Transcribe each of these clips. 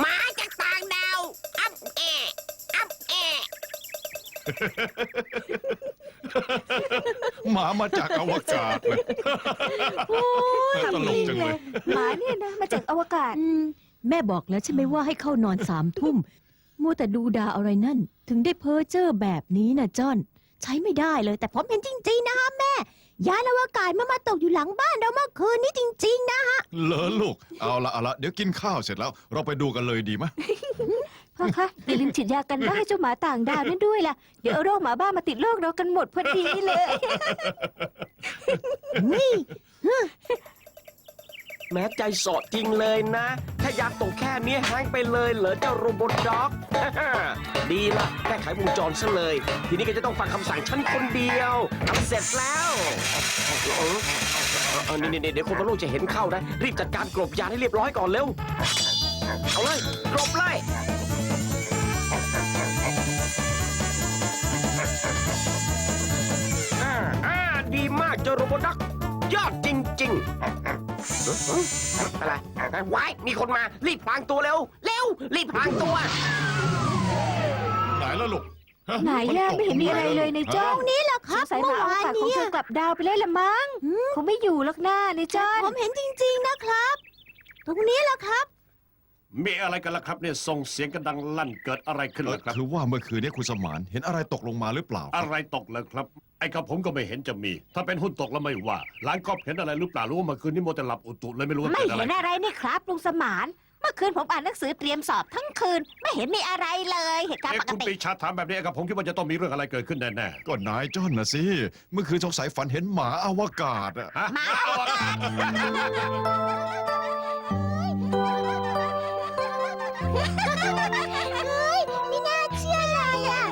หมาจากต่างดาวอับแอะอับแอะหมามาจากอวกาศเลย โอ้ยตลกจังเลย หมาเนี่ยนะ มาจากอวกาศแม่บอกแล้วใช่ไหมว่าให้เข้านอนสามทุ่มมัวแต่ดูดาอะไรนั่น ถึงได้เพ้อเจ้อแบบนี้นะจอน ใช้ไม่ได้เลย แต่ผมเห็นจริงๆนะคะแม่ ยานอวกาศมันมาตกอยู่หลังบ้านเราเมื่อคืนนี้จริง ๆ นะเหลอลูก เอาละเอาละเดี๋ยวกินข้าวเสร็จแล้ว เราไปดูกันเลยดีไหมพ่อคะอย่าลืมฉีดยากันบ้านให้เจ้าหมาต่างดาวนั่นด้วยล่ะ เดี๋ยวเอาโรคหมาบ้ามาติดโรคเรากันหมดพอดีเลย แม้ใจสอดจริงเลยนะแค่ยาตกแค่นี้แห้งไปเลยเหรอเจ้าโรบอทด็อก ดีละแก้ไขวงจรซะเลย ทีนี้ก็จะต้องฟังคำสั่งฉันคนเดียวทำเสร็จแล้วเออเออนี่นี่เดี๋ยวคนบนโลกจะเห็นเข้านะ รีบจัดการกลบยาให้เรียบร้อยก่อนเร็ว เอาเลยกลบเลยอ่าอ่าดีมากเจ้าโรบอทด็อก ยอดจริง ๆ อะไรไว้ายมีคนมา รีบพลางตัวเร็ว เร็ว รีบพลางตัว ไหนล่ะลูกฮะไหนอะไม่เห็นมีอะไรเลยในจ้องนี่แหละคสรังบสัยหเมื่มาออววานกาศของนี้เธอกลับดาวไปเล่นละมั้งคงไม่อยู่หรอกหน้าในจ้อนผมเห็นจริง ๆนะครับ ตรงนี้แหละครับ มีอะไรกันล่ะครับเนี่ยส่งเสียงกันดังลั่นเกิดอะไรขึ้นเอ่อล่ะครับ คือว่าเมื่อคืนนี้คุณสมานเห็นอะไรตกลงมาหรือเปล่าคอะรับไรตกเลยครับ ไอ้กับผมก็ไม่เห็นจะมี ถ้าเป็นหุ้นตกแล้วไม่ว่าหลานก็เห็นอะไรหรือเปล่ารู้ว่าเมื่อคืนนี้โมวแต่หลับอุตุเลยไม่รู้ว่าไม่เกิดอะไรเห็นอะไรนี่ครับลุงสมาน เมื่อคืนผมอ่านหนังสือเตรียมสอบทั้งคืน ไม่เห็นมีอะไรเลยเหตุการณ์เอ๊ะปกคุณติปีชาถามแบบนี้ไอ้กับผมคิดว่าจะต้องมีเรื่องอะไรเกิดขึ้นแน่ก็นายจ้อนนะสิเมื่อคืนสงสัยฝันเห็นหมาอวกาศอะ ๆฮะมาเอา ละไม่น่าเชื่อเลยอะ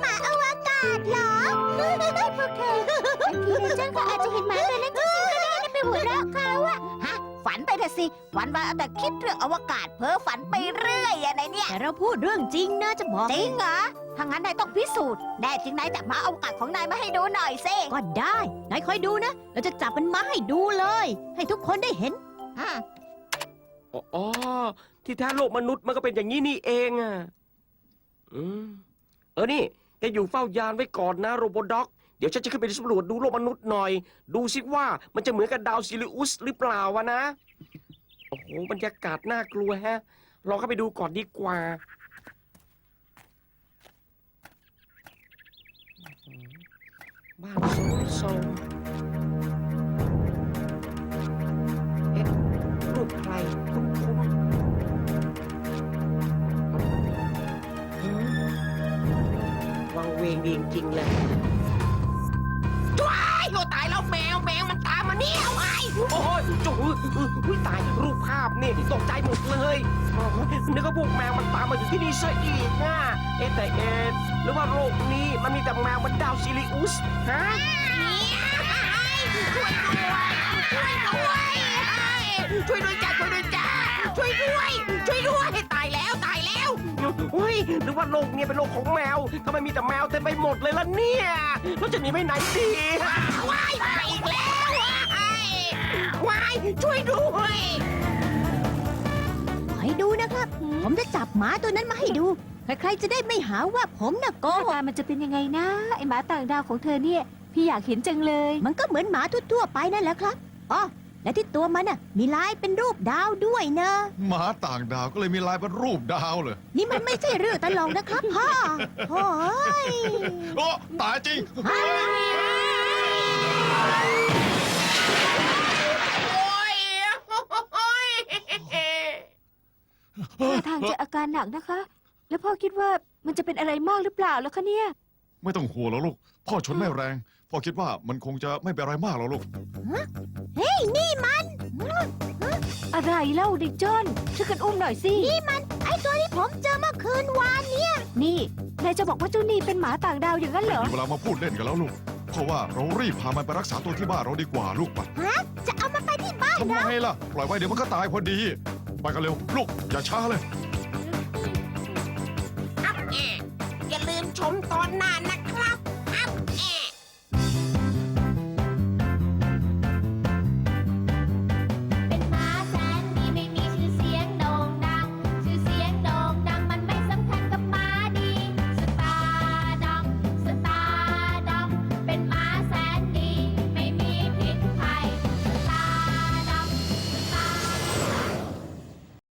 หมาอวกาศเหรอพวกเธอบางทีเจ้าก็อาจจะเห็นหมาตัวนั้นจริงๆก็ได้นะไปหัวเราะเขาอะฮะ ฝันไปเถอะสิ วันวันเอาแต่คิดเรื่องอวกาศเพ้อฝันไปเรื่อยอะไหนเนี่ย แต่เราพูดเรื่องจริงนะจะบอกจริงเหรอถ้างั้นนายต้องพิสูจน์แน่จริงนายจับหมาอวกาศของนายมาให้ดูหน่อยสิก็ได้นายคอยดูนะ เราจะจับมันมาให้ดูเลย ให้ทุกคนได้เห็นอืมอ๋อ ที่แท้โลกมนุษย์มันก็เป็นอย่างนี้นี่เองอะอืมเออนี่แกอยู่เฝ้ายานไว้ก่อนนะโรบอด็อก เดี๋ยวฉันจะขึ้นไปสำรวจดูโลกมนุษย์หน่อย ดูสิว่ามันจะเหมือนกับดาวซิลิอุสหรือเปล่าวะนะ โอ้โหบรรยากาศน่ากลัวแฮะ ลองเข้าไปดูก่อนดีกว่า บ้านโซโซ ดีจริงๆเลยว้ายโอ้ตายแล้วแมวแมวมันตามมาเนี่ยว้ายโอ้ยจุ๊ยอุ้ยตายรูปภาพนี่ตกใจหมดเลยโอ้ยนึกว่าพวกแมวมันตามมาอยู่ที่นี่ซะอีกนะเอ๊ะแต่เอ๊ะหรือว่าโลกนี้มันมีแต่แมวบนดาวซิลิอุสฮะช่วยด้วยจ้าช่วยด้วยจ้าช่วยด้วยช่วยด้วยตายแล้วตายแล้ว อุ้ยหรือว่าโลกเนี่ยเป็นโลกของแมวทำไมมีแต่แมวเต็มไปหมดเลยล่ะเนี่ยเราจะหนีไปไหนดีว้ายมาอีกแล้วว้ายว้ายช่วยด้วยให้ดูนะครับ ผมจะจับหมาตัวนั้นมาให้ดู ใครๆจะได้ไม่หาว่าผมน่ะโกหน้าหกตามันจะเป็นยังไงนะไอหมาต่างดาวของเธอเนี่ย พี่อยากเห็นจังเลย มันก็เหมือนหมาทั่วๆไปนั่นแหละครับอ๋อ และที่ตัวมันน่ะมีลายเป็นรูปดาวด้วยนะหมาต่างดาวก็เลยมีลายเป็นรูปดาวเลยนี่มันไม่ใช่เรื่องตลกนะครับพ่อโอ้ยโอ้ตายจริงโอ้ยโอ้ยท่าทางจะอาการหนักนะคะ แล้วพ่อคิดว่ามันจะเป็นอะไรมากหรือเปล่าแล้วคะเนี่ย ไม่ต้องห่วงหรอกลูก พ่อชนไม่แรง พ่อคิดว่ามันคงจะไม่เป็นอะไรมากหรอกลูก เฮ้ย นี่มันอะไรเล่าดิจอนช่วยกันอุ้มหน่อยสิ นี่มัน ไอตัวที่ผมเจอเมื่อคืนวานเนี่ยนี่นายจะบอกว่าเจ้านี่เป็นหมาต่างดาวอย่างนั้นเหรอ มีเวลามาพูดเล่นกันแล้วลูก เพราะว่าเรารีบพามันไปรักษาตัวที่บ้านเราดีกว่าลูกไปจะเอามันไปที่บ้านทำไมล่ะ ปล่อยไว้เดี๋ยวมันก็ตายพอดี ไปกันเร็วลูก อย่าช้าเลย อัพเอะอย่าลืมชมตอนหน้านะ